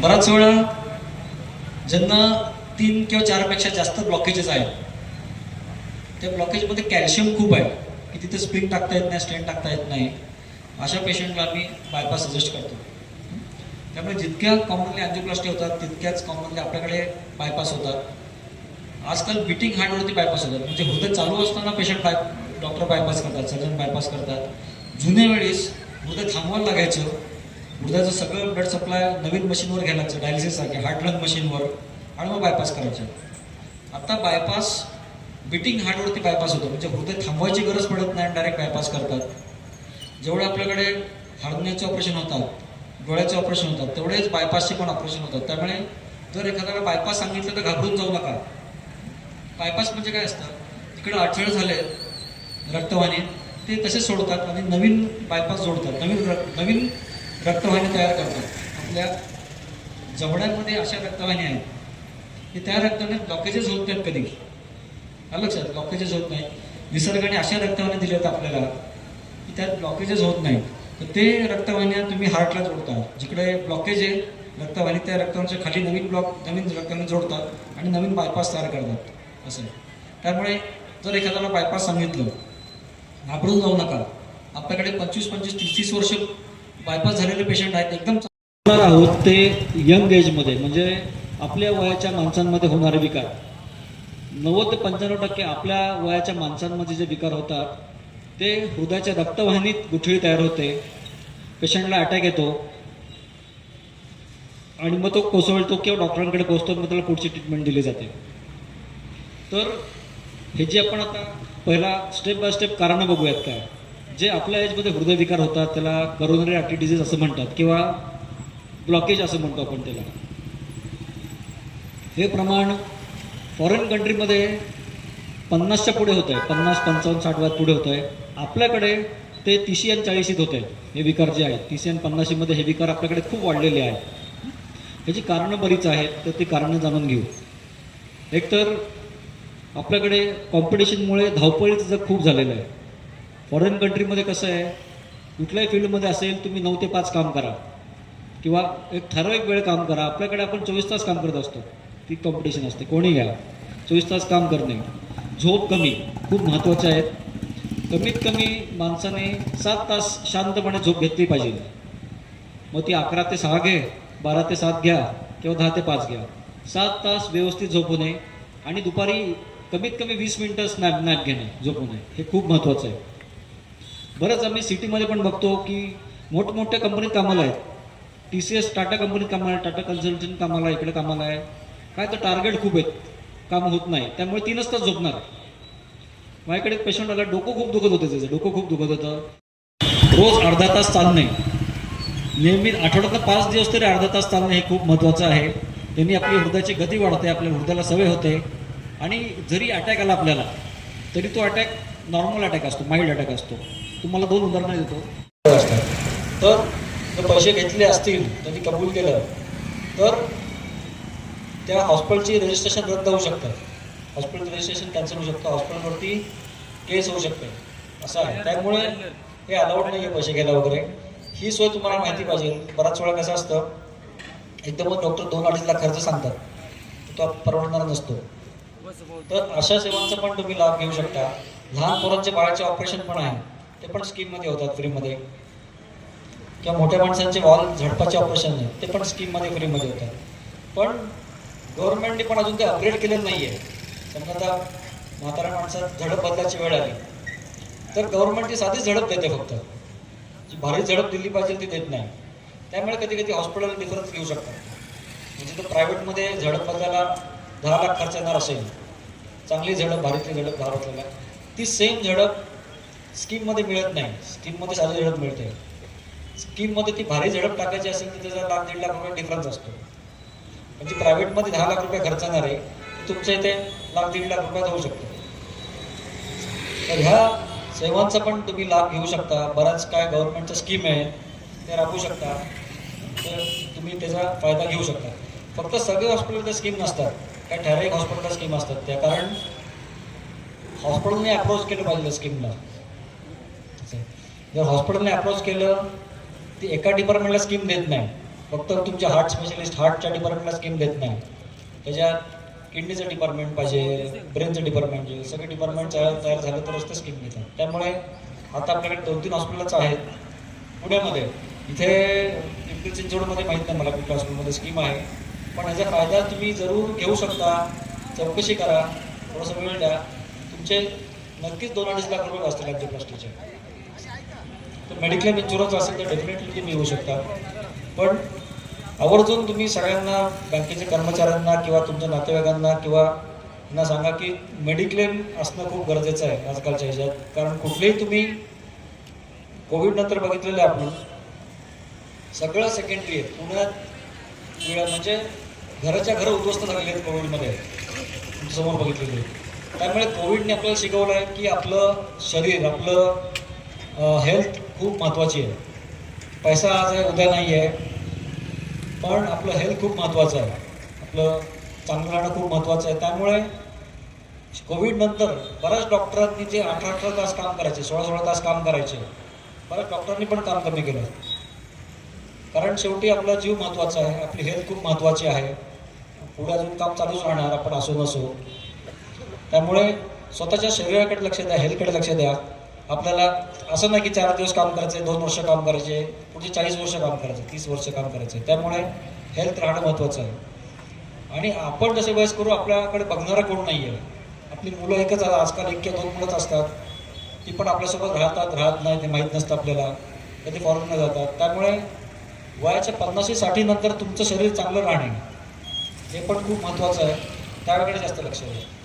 बराच वेळा ज्यांना तीन किंवा चारपेक्षा जास्त ब्लॉकेजेस आहेत त्या ब्लॉकेजमध्ये कॅल्शियम खूप आहे की तिथे स्प्रिंग टाकता येत नाही स्टेन टाकता येत नाही अशा पेशंटला आम्ही बायपास सजेस्ट करतो. त्यामुळे जितक्या कॉमनली अँजिओप्लास्टी होतात तितक्याच कॉमनली आपल्याकडे बायपास होतात. आजकाल बिटिंग हार्टवरती बायपास होतात. म्हणजे हृदय चालू असताना पेशंट बाय डॉक्टर बायपास करतात सर्जन बायपास करतात. जुन्या वेळेस हृदय थांबवायला लागायचं हृदयाचं सगळं ब्लड सप्लाय नवीन मशीनवर घ्यायचं डायलिसिस डायलिसिससारखे हार्ट लंग मशीनवर आणि मग बायपास करायचं. आता बायपास बिटिंग हार्टवरती बायपास होतो. म्हणजे हृदय थांबवायची गरज पडत नाही डायरेक्ट बायपास करतात. जेवढे आपल्याकडे हार्नियाचे ऑपरेशन होतात डोळ्याचे ऑपरेशन होतात तेवढेच बायपासचे पण ऑपरेशन होतात. त्यामुळे जर एखाद्याला बायपास सांगितलं तर घाबरून जाऊ नका. बायपास म्हणजे काय असतं? तिकडे अडचण झाले रक्तवाणी ते तसेच सोडतात आणि नवीन बायपास जोडतात. नवीन रक- नवीन रक्तवाहिनी तयार करतात. आपल्या जवळ्यांमध्ये अशा रक्तवाहिनी आहेत की त्या रक्ताने ब्लॉकेजेस होत नाहीत कधी. लक्षात ब्लॉकेजेस होत नाही निसर्गाने अशा रक्तवाहिन्या आहेत आपल्याला की त्यात ब्लॉकेजेस होत नाही तर ते रक्तवाहिन्या तुम्ही हार्टला जोडता. जिकडे ब्लॉकेज आहे रक्तवाहिनी त्या रक्तवाहिनीच्या खाली नवीन ब्लॉक नवीन रक्तवाहिनी जोडतात आणि नवीन बायपास तयार करतात. असं आहे. त्यामुळे जर एखाद्याला बायपास सांगितलं घाबरून जाऊ नका. आपल्याकडे पंचवीस पंचवीस तीस तीस वर्ष बायपास झालेले पेशंट आहेत एकदम चांगले. आहोत ते यंग एजमध्ये म्हणजे आपल्या वयाच्या माणसांमध्ये होणारे विकार. नव्वद ते पंच्याण्णव टक्के आपल्या वयाच्या माणसांमध्ये जे विकार होतात ते हृदयाच्या रक्तवाहिनीत गुठळी तयार होते. पेशंटला अटॅक येतो. आणि मग तो कोसळतो किंवा डॉक्टरांकडे पोहोचतो मग त्याला पुढची ट्रीटमेंट दिली जाते. तर हे जे आपण आता पहिला स्टेप बाय स्टेप कारणं बघूयात काय. जे आपल्या एजमध्ये हृदयविकार होतात त्याला करोनरी आर्टी डिझीज असं म्हणतात किंवा ब्लॉकेज असं म्हणतो आपण त्याला. हे प्रमाण फॉरेन कंट्रीमध्ये पन्नासच्या पुढे होत आहे पन्नास पंचावन्न साठ वयात पुढे होत आहे आपल्याकडे ते तीसशे आणि चाळीशीत होत आहे हे विकार जे आहेत. तीसशे आणि पन्नाशीमध्ये हे विकार आपल्याकडे खूप वाढलेले आहेत. ह्याची कारणं बरीच आहेत तर ती कारणं जाणून घेऊ. एकतर आपल्याकडे कॉम्पिटिशनमुळे धावपळीचं जग खूप झालेलं आहे. फॉरेन कंट्रीमध्ये कसं आहे कुठल्याही फील्डमध्ये असेल तुम्ही नऊ ते पाच काम करा. किंवा एक ठराविक वेळ काम करा. आपल्याकडे आपण चोवीस तास काम करत असतो. ती कॉम्पिटिशन असते. कोणी घ्या चोवीस तास काम करणे. झोप कमी खूप महत्त्वाचे आहेत. कमीत कमी माणसाने सात तास शांतपणे झोप घेतली पाहिजे. मग ती अकरा ते सहा घे बारा ते सात घ्या किंवा दहा ते पाच घ्या. सात तास व्यवस्थित झोपू नये आणि दुपारी कमीत कमी वीस मिनटं स्नॅप नॅप घेणे झोपू नये हे खूप महत्त्वाचं आहे. बरंच आम्ही सिटीमध्ये पण बघतो की मोठमोठ्या कंपनीत कामाला आहेत. टी सी एस टाटा कंपनीत कामाला आहे टाटा कन्सल्टंट कामाला आहे इकडे कामाला आहे. काय तर टार्गेट खूप आहेत काम होत नाही. त्यामुळे तीनच तास झोपणार. माझ्याकडे एक पेशंट आला डोकं खूप दुखत होतं त्याचं डोकं खूप दुखत होतं. रोज अर्धा तास चालणे. नेहमी आठवड्यातनं पाच दिवस तरी अर्धा तास चालणे हे खूप महत्त्वाचं आहे. त्यांनी आपली हृदयाची गती वाढते आपल्या हृदयाला सवय होते. आणि जरी अटॅक आला आपल्याला तरी तो अटॅक नॉर्मल अटॅक असतो माइल्ड अटॅक असतो. तुम्हाला दोन उदाहरणं देतो. तर जर पैसे घेतले असतील त्यांनी कबूल केलं तर त्या हॉस्पिटलची रजिस्ट्रेशन रद्द होऊ शकतं. हॉस्पिटल रजिस्ट्रेशन कॅन्सल होऊ शकतं. हॉस्पिटलवरती केस होऊ शकते. असं आहे. त्यामुळे हे अलाउड नाही आहे पैसे घ्यायला वगैरे. ही सोय तुम्हाला माहिती पाहिजे. बराच वेळा कसं असतं एकदमच डॉक्टर दोन अडीच लाख खर्च सांगतात. तो परवडणार नसतो. तर अशा सेवांचा पण तुम्ही लाभ घेऊ शकता. लहान पोरांचे बाळाचे ऑपरेशन पण आहे. ते पण स्कीममध्ये होतात फ्रीमध्ये किंवा मोठ्या माणसांचे वॉल झडपाचे ऑपरेशन आहे ते पण स्कीममध्ये फ्रीमध्ये होतात. पण गव्हर्नमेंटने पण अजून ते अपग्रेड केलेलं नाही आहे समजा आता म्हाताऱ्या माणसात झडप बदलायची वेळ आली. तर गव्हर्नमेंट ती साधीच झडप देते फक्त. जी भारी झडप दिली पाहिजे ती देत नाही. त्यामुळे कधी कधी हॉस्पिटल डिफरन्स घेऊ शकतात. म्हणजे तर प्रायव्हेटमध्ये झडप बदलायला दहा लाख खर्च येणार असेल. चांगली झडप भारीतली झडप भारतला ती सेम झडप स्कीममध्ये मिळत नाही. स्कीममध्ये साधं झडप मिळते. स्कीममध्ये ती भारी झडप टाकायची असेल तर त्याचा लाख दीड लाख रुपये डिफरन्स असतो. म्हणजे प्रायव्हेटमध्ये दहा लाख रुपये खर्च येणार आहे तुमच्या इथे लाख दीड लाख रुपयात होऊ शकतो. तर ह्या सेवांचा पण तुम्ही लाभ घेऊ शकता. बराच काय गव्हर्नमेंटचं स्कीम आहे ते राबवू शकता. तर तुम्ही त्याचा फायदा घेऊ शकता. फक्त सगळे हॉस्पिटलच्या स्कीम नसतात. काही ठराविक हॉस्पिटलच्या स्कीम असतात. त्या कारण हॉस्पिटलने अप्रोच केलं पाहिजे त्या स्कीमला जर हॉस्पिटलने अप्रोच केलं ती एका डिपार्टमेंटला स्कीम देत नाही. फक्त तुमच्या हार्ट स्पेशलिस्ट हार्टच्या डिपार्टमेंटला स्कीम देत नाही. त्याच्यात किडनीचं डिपार्टमेंट पाहिजे ब्रेनचं डिपार्टमेंट पाहिजे सगळे डिपार्टमेंट तयार तयार झालं तरच ते स्कीम देतात त्यामुळे आता आपल्याकडे दोन तीन हॉस्पिटलच आहेत. पुण्यामध्ये. इथे पिंपरी चिंचवडमध्ये माहीत नाही मला कुठल्या हॉस्पिटलमध्ये स्कीम आहे. पण याचा फायदा तुम्ही जरूर घेऊ शकता. चौकशी करा. थोडंसं वेळ द्या. तुमचे नक्कीच दोन अडीच लाख रुपये असतील अँजिओप्लास्टीचे तर मेडिक्लेम इन्शुरन्स असेल तर डेफिनेटली तुम्ही येऊ शकता. पण आवर्जून तुम्ही सगळ्यांना बँकेच्या कर्मचाऱ्यांना किंवा तुमच्या नातेवाईकांना किंवा यांना सांगा की मेडिक्लेम असणं खूप गरजेचं आहे आजकालच्या ह्याच्यात. कारण कुठलेही तुम्ही कोविडनंतर बघितलेलं आहे आपण. सगळं सेकंडरी आहे. पुण्यात वेळा म्हणजे घराच्या घरं उद्ध्वस्त झालेले आहेत कोविडमध्ये समोर बघितलेले. त्यामुळे कोविडने आपल्याला शिकवलं आहे की आपलं शरीर आपलं हेल्थ खूप महत्त्वाची आहे. पैसा आज आहे उद्या नाही आहे. पण आपलं हेल्थ खूप महत्त्वाचं आहे. आपलं चांगलं राहणं खूप महत्त्वाचं आहे. त्यामुळे कोविडनंतर बऱ्याच डॉक्टरांनी जे अठरा अठरा तास काम करायचे सोळा सोळा तास काम करायचे बऱ्याच डॉक्टरांनी पण काम कमी केलं. कारण शेवटी आपला जीव महत्त्वाचा आहे आपली हेल्थ खूप महत्त्वाची आहे. पुढे अजून काम चालूच राहणार आपण असो नसो त्यामुळे स्वतःच्या शरीराकडे लक्ष द्या हेल्थकडे लक्ष द्या. आपल्याला असं नाही की चार दिवस काम करायचे दोन वर्ष काम करायचे पुढचे चाळीस वर्ष काम करायचे तीस वर्ष काम करायचे त्यामुळे हेल्थ राहणं महत्त्वाचं आहे. आणि आपण जसे वयस करू आपल्याकडे बघणारा कोण नाही आहे आपली मुलं एकच आजकाल एक किंवा दोन मुलंच असतात. ती पण आपल्यासोबत राहतात राहत नाही ते माहीत नसतं आपल्याला. कधी फॉरेनला जातात. त्यामुळे वयाच्या पन्नाशी साठी नंतर तुमचं शरीर चांगलं राहणे हे पण खूप महत्त्वाचं आहे. त्याकडे जास्त लक्ष द्या.